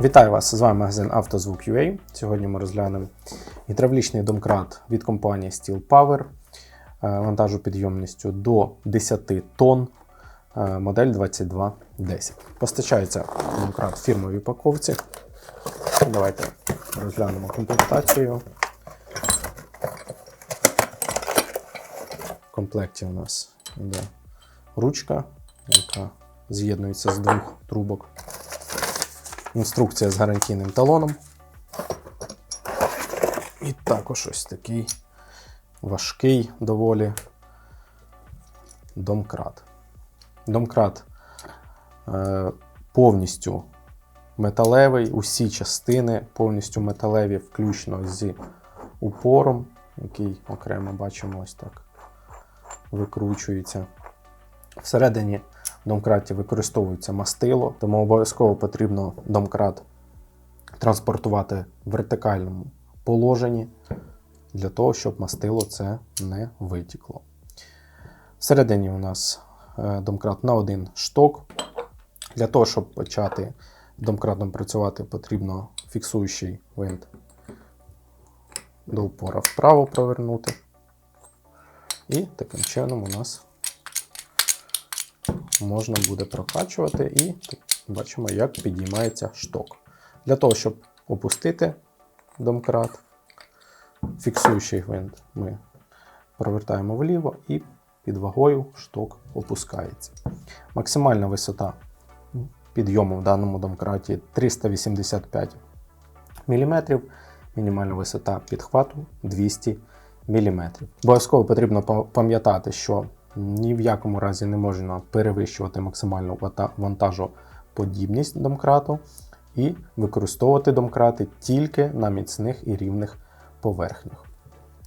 Вітаю вас! З вами магазин «Автозвук.UA». Сьогодні ми розглянемо гідравлічний домкрат від компанії Steel Power е, вантажу підйомністю до 10 тонн, е, модель 2210. Постачається домкрат в фірмовій упаковці. Давайте розглянемо комплектацію. В комплекті у нас йде ручка, яка з'єднується з двох трубок. Інструкція з гарантійним талоном. І також ось такий важкий доволі домкрат. Домкрат е, повністю металевий, усі частини повністю металеві, включно з упором, який окремо бачимо ось так викручується. Всередині в домкраті використовується мастило, тому обов'язково потрібно домкрат транспортувати в вертикальному положенні для того, щоб мастило це не витікло. Всередині у нас е, домкрат на один шток. Для того, щоб почати домкратом працювати, потрібно фіксуючий винт до упора вправо провернути. І таким чином у нас можна буде прокачувати і бачимо, як підіймається шток. Для того, щоб опустити домкрат, фіксуючий гвинт ми провертаємо вліво і під вагою шток опускається. Максимальна висота підйому в даному домкраті 385 мм, мінімальна висота підхвату 200 мм. Обов'язково потрібно пам'ятати, що ні в якому разі не можна перевищувати максимальну вантажоподібність домкрату і використовувати домкрати тільки на міцних і рівних поверхнях.